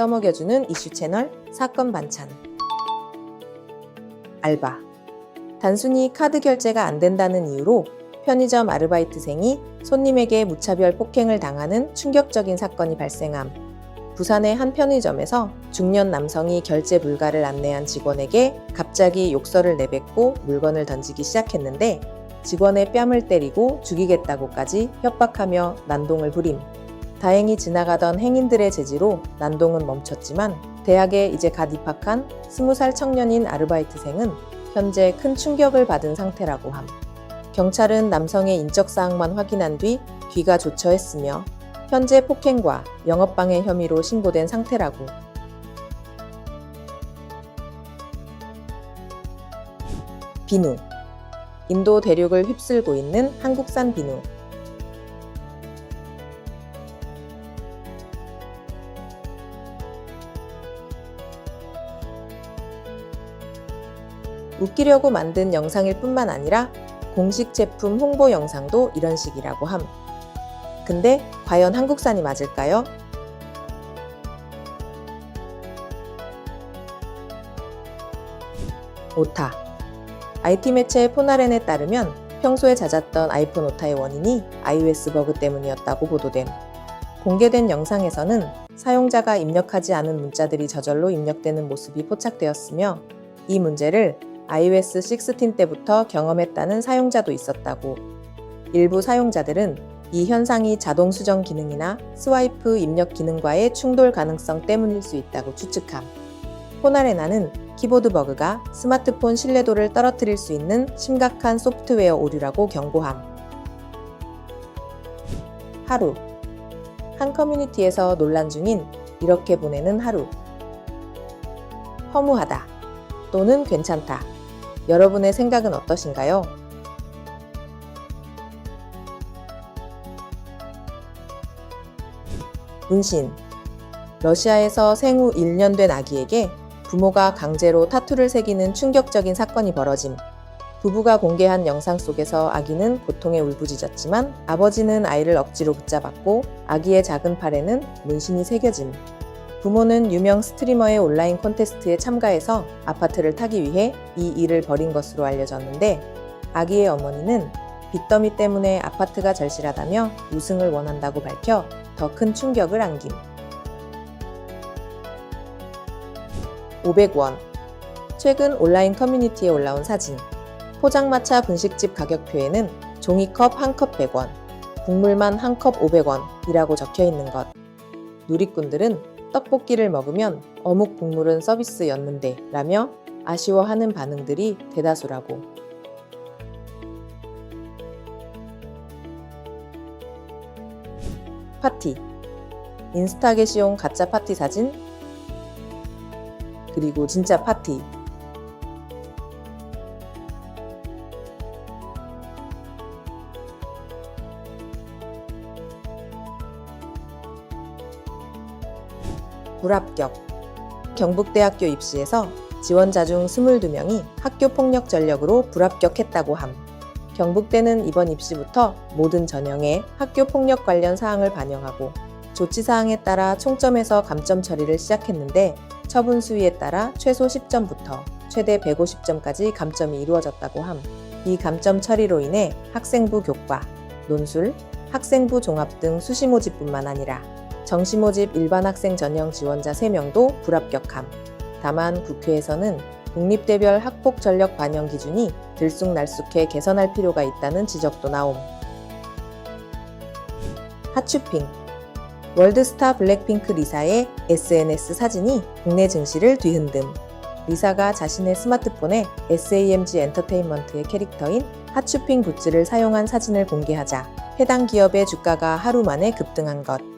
떠먹여주는 이슈 채널 사건 반찬. 알바. 단순히 카드 결제가 안 된다는 이유로 편의점 아르바이트생이 손님에게 무차별 폭행을 당하는 충격적인 사건이 발생함. 부산의 한 편의점에서 중년 남성이 결제 불가를 안내한 직원에게 갑자기 욕설을 내뱉고 물건을 던지기 시작했는데 직원의 뺨을 때리고 죽이겠다고까지 협박하며 난동을 부림. 다행히 지나가던 행인들의 제지로 난동은 멈췄지만 대학에 이제 갓 입학한 20살 청년인 아르바이트생은 현재 큰 충격을 받은 상태라고 함. 경찰은 남성의 인적 사항만 확인한 뒤 귀가 조처했으며 현재 폭행과 영업방해 혐의로 신고된 상태라고. 비누. 인도 대륙을 휩쓸고 있는 한국산 비누. 웃기려고 만든 영상일 뿐만 아니라 공식 제품 홍보 영상도 이런 식이라고 함. 근데 과연 한국산이 맞을까요? 오타. IT 매체 포나렌에 따르면 평소에 잦았던 아이폰 오타의 원인이 iOS 버그 때문이었다고 보도됨. 공개된 영상에서는 사용자가 입력하지 않은 문자들이 저절로 입력되는 모습이 포착되었으며 이 문제를 iOS 16 때부터 경험했다는 사용자도 있었다고. 일부 사용자들은 이 현상이 자동 수정 기능이나 스와이프 입력 기능과의 충돌 가능성 때문일 수 있다고 추측함. 포나레나는 키보드 버그가 스마트폰 신뢰도를 떨어뜨릴 수 있는 심각한 소프트웨어 오류라고 경고함. 하루. 한 커뮤니티에서 논란 중인 이렇게 보내는 하루. 허무하다. 또는 괜찮다. 여러분의 생각은 어떠신가요? 문신. 러시아에서 생후 1년 된 아기에게 부모가 강제로 타투를 새기는 충격적인 사건이 벌어짐. 부부가 공개한 영상 속에서 아기는 고통에 울부짖었지만 아버지는 아이를 억지로 붙잡았고 아기의 작은 팔에는 문신이 새겨짐. 부모는 유명 스트리머의 온라인 콘테스트에 참가해서 아파트를 타기 위해 이 일을 벌인 것으로 알려졌는데 아기의 어머니는 빚더미 때문에 아파트가 절실하다며 우승을 원한다고 밝혀 더 큰 충격을 안김. 500원. 최근 온라인 커뮤니티에 올라온 사진. 포장마차 분식집 가격표에는 종이컵 한 컵 100원, 국물만 한 컵 500원이라고 적혀 있는 것. 누리꾼들은 떡볶이를 먹으면 어묵 국물은 서비스였는데 라며 아쉬워하는 반응들이 대다수라고. 파티. 인스타 게 시용 가짜 파티 사진. 그리고 진짜 파티. 불합격. 경북대학교 입시에서 지원자 중 22명이 학교 폭력 전력으로 불합격했다고 함. 경북대는 이번 입시부터 모든 전형에 학교 폭력 관련 사항을 반영하고 조치 사항에 따라 총점에서 감점 처리를 시작했는데 처분 수위에 따라 최소 10점부터 최대 150점까지 감점이 이루어졌다고 함. 이 감점 처리로 인해 학생부 교과, 논술, 학생부 종합 등 수시 모집뿐만 아니라 정시 모집 일반 학생 전형 지원자 3명도 불합격함. 다만 국회에서는 국립대별 학폭 전력 반영 기준이 들쑥날쑥해 개선할 필요가 있다는 지적도 나옴. 핫쇼핑 월드스타 블랙핑크 리사의 SNS 사진이 국내 증시를 뒤흔듦. 리사가 자신의 스마트폰에 SAMG 엔터테인먼트의 캐릭터인 핫쇼핑 굿즈를 사용한 사진을 공개하자 해당 기업의 주가가 하루 만에 급등한 것.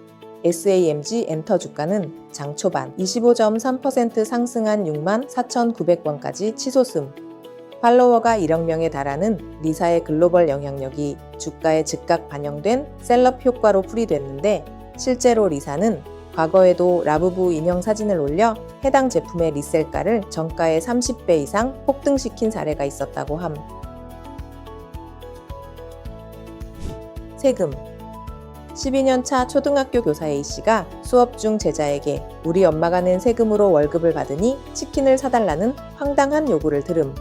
SAMG 엔터 주가는 장 초반 25.3% 상승한 6만 4,900원까지 치솟음. 팔로워가 1억 명에 달하는 리사의 글로벌 영향력이 주가에 즉각 반영된 셀럽 효과로 풀이됐는데 실제로 리사는 과거에도 라부부 인형 사진을 올려 해당 제품의 리셀가를 정가의 30배 이상 폭등시킨 사례가 있었다고 함. 세금 12년 차 초등학교 교사 A씨가 수업 중 제자에게 우리 엄마가 낸 세금으로 월급을 받으니 치킨을 사달라는 황당한 요구를 들음.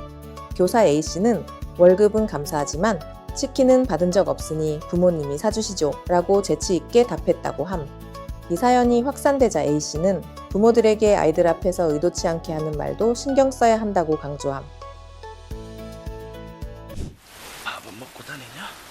교사 A씨는 월급은 감사하지만 치킨은 받은 적 없으니 부모님이 사주시죠 라고 재치있게 답했다고 함. 이 사연이 확산되자 A씨는 부모들에게 아이들 앞에서 의도치 않게 하는 말도 신경 써야 한다고 강조함. 밥은 먹고 다니냐?